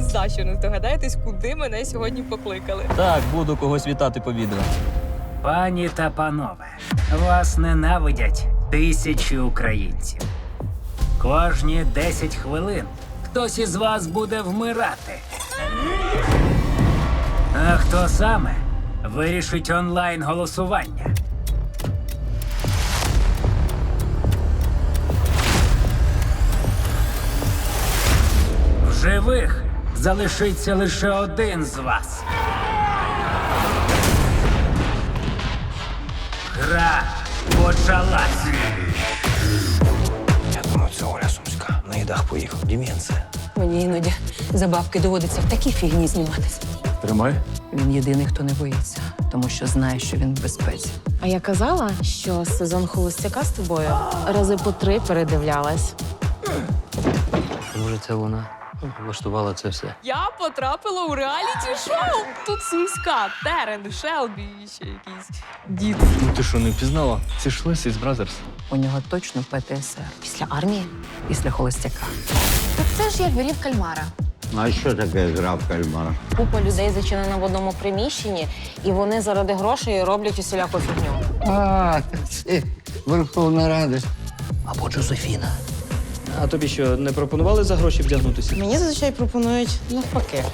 ні за що не здогадаєтесь, куди мене сьогодні покликали. Так, буду когось вітати по відео. Пані та панове, вас ненавидять тисячі українців. Кожні 10 хвилин хтось із вас буде вмирати. А хто саме вирішить онлайн голосування? В живих залишиться лише один з вас. Гра почалась. Я думаю, це Оля Сумська. На їдах поїхав. Деменція. Мені іноді за бабки доводиться в такій фігні зніматися. Тримай. Він єдиний, хто не боїться, тому що знає, що він в безпеці. А я казала, що сезон холостяка з тобою рази по три передивлялась. Може, це вона влаштувала це все. Я потрапила у реаліті шоу. Тут сумська, Терен, Шелбі і ще якийсь дід. Ну ти що, не впізнала? Це ж Лесі з Бразерс. У нього точно ПТСР Після армії. після холостяка. Так це ж як грів кальмара. А що таке гра в кальмара? Купа людей зачинена в одному приміщенні, і вони заради грошей роблять усіляку фігню. А, це Верховна Рада. Або Джозефіна. А тобі що, не пропонували за гроші вдягнутися? Мені зазвичай пропонують навпаки.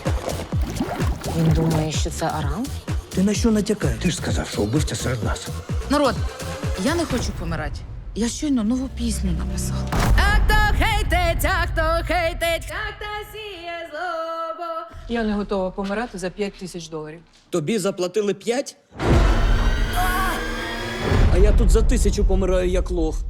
Він думає, що це Арам? Ти на що натякаєш? Ти ж сказав, що вбивця серед нас. Народ, я не хочу помирати. Я щойно нову пісню написала. Я не готова помирати за 5 тисяч доларів. Тобі заплатили п'ять? А я тут за тисячу помираю як лох.